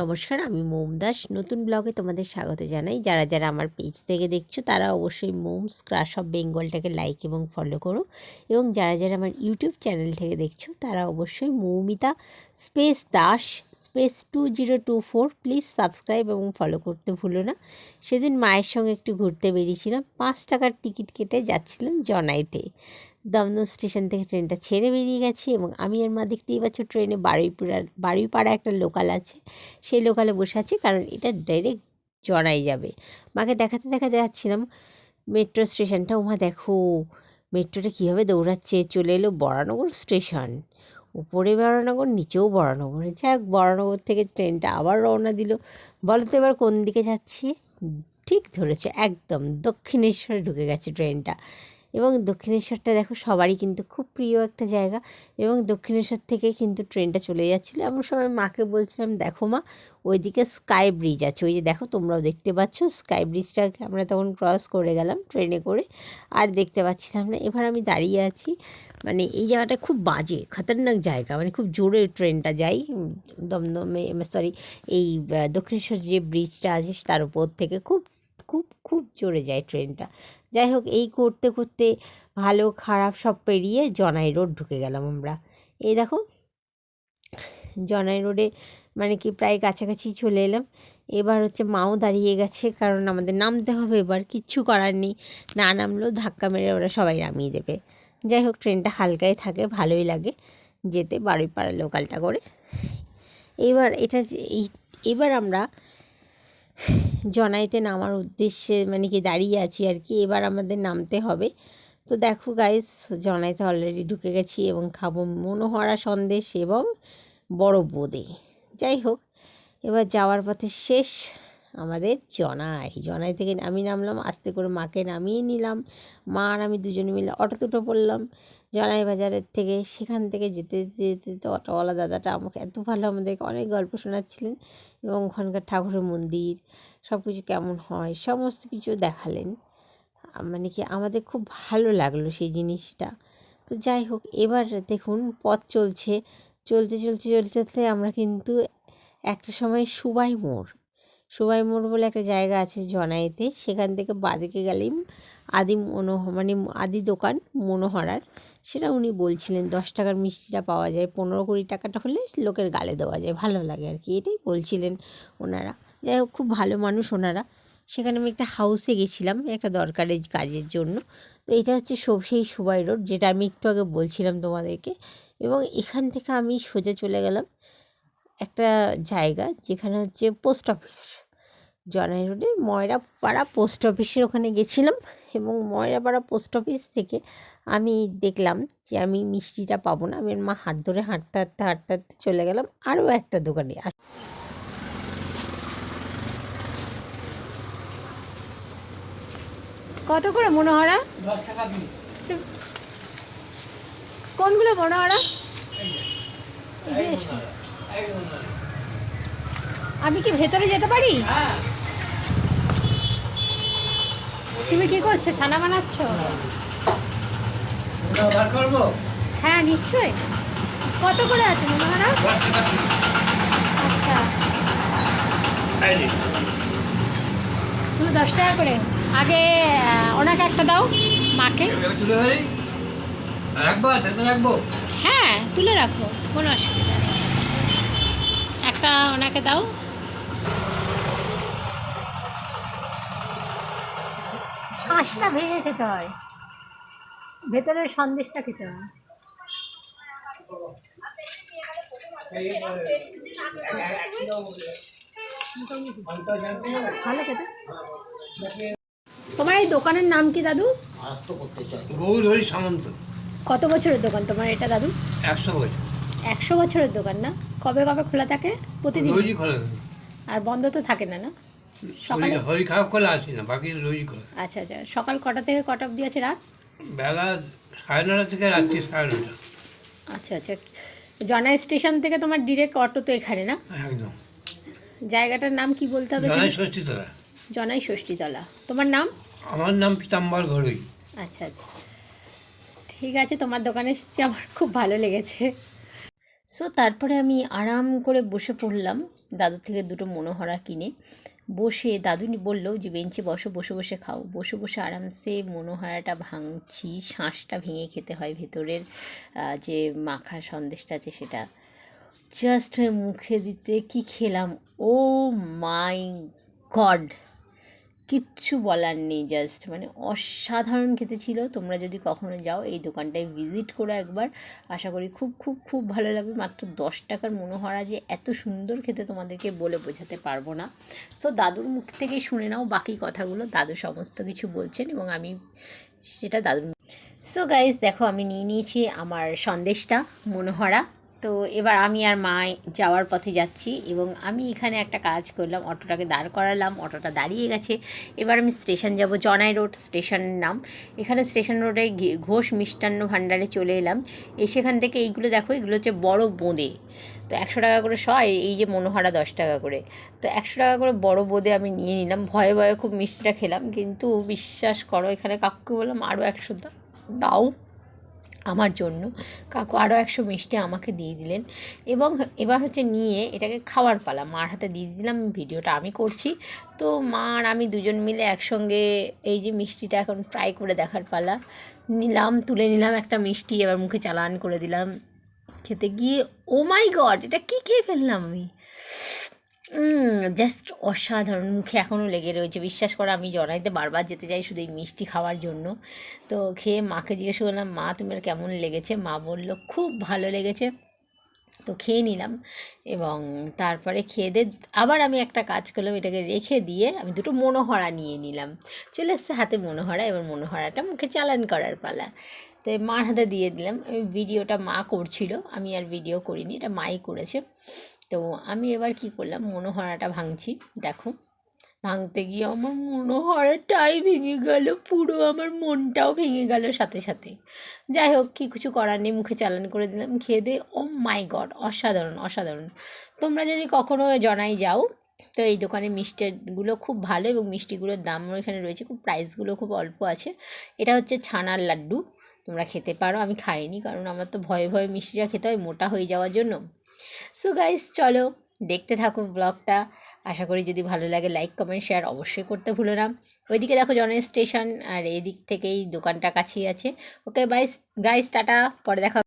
নমস্কার, আমি মোম দাস। নতুন ব্লগে তোমাদের স্বাগত জানাই। যারা যারা আমার পেজ থেকে দেখছ, তারা অবশ্যই মোমস ক্রাশ অফ বেঙ্গলটাকে লাইক এবং ফলো করো। এবং যারা যারা আমার ইউটিউব চ্যানেল থেকে দেখছ, তারা অবশ্যই Moumita space Das space two zero two four please subscribe এবং ফলো করতে ভুলো না। সেদিন মায়ের সঙ্গে একটু ঘুরতে বেরিয়েছিলাম। পাঁচ টাকার টিকিট কেটে যাচ্ছিলাম জনাইতে। দমদম স্টেশন থেকে ট্রেনটা ছেড়ে বেরিয়ে গেছি এবং আমি আর মা দেখতেই পাচ্ছ ট্রেনে বারুইপুরার বারুইপাড়া একটা লোকাল আছে। সেই লোকালে বসে আছি কারণ এটা ডাইরেক্ট জড়াই যাবে। মাকে দেখাতে দেখাতে যাচ্ছিলাম মেট্রো স্টেশনটা ওমা দেখো মেট্রোটা কীভাবে দৌড়াচ্ছে? চলে এলো বরানগর স্টেশন উপরে বরানগর, নিচেও বরানগর। যাক, বরানগর থেকে ট্রেনটা আবার রওনা দিল। বলো তো এবার কোন দিকে যাচ্ছি? ঠিক ধরেছে, একদম দক্ষিণেশ্বরে ঢুকে গেছে ট্রেনটা। এবং দক্ষিণেশ্বরটা দেখো সবারই কিন্তু খুব প্রিয় একটা জায়গা এবং দক্ষিণেশ্বর থেকে কিন্তু ট্রেনটা চলে যাচ্ছিল। এমন সময় মাকে বলছিলাম, দেখো মা, ওইদিকে স্কাই ব্রিজ আছে। ওই যে দেখো, তোমরাও দেখতে পাচ্ছ স্কাই ব্রিজটাকে। আমরা তখন ক্রস করে গেলাম ট্রেনে করে আর দেখতে পাচ্ছিলাম না। এবার আমি দাঁড়িয়ে আছি মানে এই জায়গাটা খুব বাজে, খতরনাক জায়গা মানে খুব জোরে ট্রেনটা যাই দমদমে সরি এই দক্ষিণেশ্বর যে ব্রিজটা আছে, তার উপর থেকে খুব খুব খুব জোরে যায় ট্রেনটা। যাই হোক, এই করতে করতে ভালো খারাপ সব পেরিয়ে জনাই রোড ঢুকে গেলাম আমরা। এই দেখো, জনাই রোডে মানে কি প্রায় কাছাকাছি চলে এলাম। এবার হচ্ছে মাও দাঁড়িয়ে গেছে, কারণ আমাদের নামতে হবে, এবার কিচ্ছু করার নেই। না নামলেও ধাক্কা মেরে ওরা সবাই নামিয়ে দেবে। যাই হোক, ট্রেনটা হালকাই থাকে, ভালোই লাগে যেতে বারুইপাড়া লোকালটা করে। এবার এটা এই, এবার আমরা জনাইতে নামার উদ্দেশ্যে মানে কি দাঁড়িয়ে আছি আর কি, এবার আমাদের নামতে হবে। তো দেখো গাইস জনাইতে অলরেডি ঢুকে গেছি এবং খাব মনোহরা সন্দেশ এবং বড় বোঁদে। যাই হোক, এবার যাওয়ার পথে শেষ আমাদের জনাই। জনাই থেকে আমি নামলাম, আস্তে করে মাকে নামিয়ে নিলাম। মা আর আমি দুজনে মিলে অটো দুটো পড়লাম। জনাই বাজারের থেকে সেখান থেকে যেতে যেতে যেতে যেতে অটোওয়ালা দাদাটা আমাকে এত ভালো আমাদেরকে অনেক গল্প শোনাচ্ছিলেন এবং ওখানকার ঠাকুরের মন্দির সব কিছু কেমন হয়, সমস্ত কিছু দেখালেন। মানে কি আমাদের খুব ভালো লাগল সেই জিনিসটা। তো যাই হোক, এবার দেখুন পথ চলছে, চলতে চলতে চলতে চলতে আমরা কিন্তু একটা সময় সুবাই মোড় সুবাই মোড় বলে একটা জায়গা আছে জনাইতে সেখান থেকে বাদিকে গেলেই আদি মনো মানে আদি দোকান মনোহরার। সেটা উনি বলছিলেন, দশ টাকার মিষ্টিটা পাওয়া যায়, পনেরো কুড়ি টাকাটা হলে লোকের গালে দেওয়া যায়। ভালো লাগে আর কি, এটাই বলছিলেন ওনারা। যাই হোক, খুব ভালো মানুষ ওনারা। সেখানে আমি একটা হাউসে গেছিলাম, একটা দরকারের কাজের জন্য। তো এটা হচ্ছে সেই সুবাই রোড, যেটা আমি একটু আগে বলছিলাম তোমাদেরকে। এবং এখান থেকে আমি সোজা চলে গেলাম একটা জায়গা যেখানে হচ্ছে পোস্ট অফিস। জনাই রোডে ময়রাপাড়া পোস্ট অফিসের ওখানে গেছিলাম এবং ময়রাপাড়া পোস্ট অফিস থেকে আমি দেখলাম যে আমি মিষ্টিটা পাবো না। আমি মা হাত ধরে হাঁটতে হাঁটতে হাঁটতে হাঁটতে চলে গেলাম আরও একটা দোকানে। আর কত করে মনোহরা? কোনগুলো মনোহরা? এই যে। এসো। আমি কি ভেতরে যেতে পারি? তুমি কি করছ? ছানা বানাচ্ছ? করব হ্যাঁ নিশ্চয়ই। কত করে আছে মনোহরা আচ্ছা। তুমি দশ টাকা করে। আগে ওনাকে একটা দাও মাকে। হ্যাঁ তুলে রাখো। কোনো অসুবিধা নেই। একটা ওনাকে দাও। শ্বাসটা ভেঙে খেতে হয়। ভেতরের সন্দেশটা খেতে হয়। ভালো খেতে। তোমার এই দোকানের নাম কি দাদু? কত বছরের দোকান তোমার এটা দাদু? একশো বছর। একশো বছরের দোকান না? কবে কবে খোলা থাকে? প্রতিদিন। রোজই খোলা থাকে। আর বন্ধ তো থাকে না না? সকালে? হরি- হরি খারাপ করলে আসি না বাকি রোজই খোলা আচ্ছা আচ্ছা। সকাল কটা থেকে কটা অবধি আছে রাত? বেলা সাড়ে নটা থেকে রাত্রি সাড়ে নটা। আচ্ছা আচ্ছা। জনাই স্টেশন থেকে তোমার ডিরেক্ট অটো তো এখানে না? একদম। জায়গাটার নাম কি বলতে হবে? জনাই ষষ্ঠী তোরা জনাই ষষ্ঠীতলা। তোমার নাম? আমার নাম পিতাম্বর ঘরুই আচ্ছা আচ্ছা। ঠিক আছে তোমার দোকানে এসেছি আমার খুব ভালো লেগেছে। সো তারপরে আমি আরাম করে বসে পড়লাম। দাদু থেকে দুটো মনোহরা কিনে। বসে দাদু বলল যে, বেঞ্চে বসো, বসে বসে খাও। বসে বসে আরামসে মনোহরাটা ভাঙছি, শাঁসটা ভেঙে খেতে হয় ভেতরের যে মাখা সন্দেশটা আছে সেটা। জাস্ট মুখে দিতে কি খেলাম? ও মাই গড কিচ্ছু বলার নেই জাস্ট মানে অসাধারণ খেতে ছিল। তোমরা যদি কখনো যাও, এই দোকানটায় ভিজিট করো একবার। আশা করি খুব খুব খুব ভালো লাগবে। মাত্র দশ টাকার মনোহরা যে এত সুন্দর খেতে তোমাদেরকে বলে বোঝাতে পারব না। সো দাদুর মুখ থেকে শুনে নাও বাকি কথাগুলো। দাদু সমস্ত কিছু বলছেন এবং আমি সেটা দাদুর সো গাইজ দেখো, আমি নিয়ে নিয়েছি আমার সন্দেশটা, মনোহরা। তো এবার আমি আর মা যাওয়ার পথে যাচ্ছি এবং আমি এখানে একটা কাজ করলাম, অটোটাকে দাঁড় করালাম, অটোটা দাঁড়িয়ে গেছে। এবার আমি স্টেশন যাব, জনাই রোড স্টেশনের নাম। এখানে স্টেশন রোডে ঘোষ মিষ্টান্ন ভাণ্ডারে চলে এলাম। সেখান থেকে এইগুলো দেখো, এগুলো হচ্ছে বড় বোঁদে। তো একশো টাকা করে শ এই যে মনোহারা দশ টাকা করে। তো একশো টাকা করে বড় বোঁদে আমি নিয়ে নিলাম। ভয়ে ভয়ে খুব মিষ্টিটা খেলাম, কিন্তু বিশ্বাস করো, এখানে কাকুকে বললাম আরও একশো দাও। আমার জন্য। কাকু আরও একশো মিষ্টি আমাকে দিয়ে দিলেন এবং এবার হচ্ছে নিয়ে এটাকে খাওয়ার পালা। মার হাতে দিয়ে দিলাম, ভিডিওটা আমি করছি। তো মা আর আমি দুজন মিলে একসঙ্গে এই যে মিষ্টিটা এখন ট্রাই করে দেখার পালা। নিলাম, তুলে নিলাম একটা মিষ্টি, এবার মুখে চালান করে দিলাম। খেতে গিয়ে ও মাই গড এটা কী খেয়ে ফেললাম আমি? জাস্ট অসাধারণ। মুখে এখনও লেগে রয়েছে। বিশ্বাস করো, আমি জনাইতে বারবার যেতে চাই শুধু এই মিষ্টি খাওয়ার জন্য। তো খেয়ে মাকে জিজ্ঞেস করলাম, মা, তোমার কেমন লেগেছে? মা বলল, খুব ভালো লেগেছে। তো খেয়ে নিলাম এবং তারপরে খেয়ে দিয়ে আবার আমি একটা কাজ করলাম, এটাকে রেখে দিয়ে আমি দুটো মনোহরা নিয়ে নিলাম। চলে এসছে হাতে মনোহরা, এবার মনোহরাটা মুখে চালান করার পালা। তো মার হাতে দিয়ে দিলাম। ভিডিওটা মা করছিল, আমি আর ভিডিও করিনি, এটা মাই করেছে। তো আমি এবার কি করলাম, মনোহরাটা ভাঙছি, দেখো। ভাঙতে গিয়ে আমার মনোহরাটাই ভেঙে গেল, পুরো আমার মনটাও ভেঙে গেল সাথে সাথে। যাই হোক, কি কিছু করার নেই, মুখে চালান করে দিলাম, খেয়ে দিয়ে, ও মাই গড, অসাধারণ অসাধারণ। তোমরা যদি কখনো জনাই যাও, তো এই দোকানে মিষ্টিগুলো খুব ভালো এবং মিষ্টিগুলোর দামও এখানে রয়েছে, খুব প্রাইসগুলো খুব অল্প আছে। এটা হচ্ছে ছানার লাড্ডু। তোমরা খেতে পারো, আমি খাইনি, কারণ আমার তো ভয়ে ভয়ে মিষ্টিটা খেতে হয়, মোটা হয়ে যাওয়ার জন্য। সো গাইস চলো, দেখতে থাকো ব্লগটা আশা করি যদি ভালো লাগে লাইক কমেন্ট শেয়ার অবশ্যই করতে ভুলো না। ওইদিকে দেখো জনের স্টেশন আর এই দিক থেকেই দোকানটা কাছেই আছে। ওকে বাইস গাইস টাটা, পরে দেখা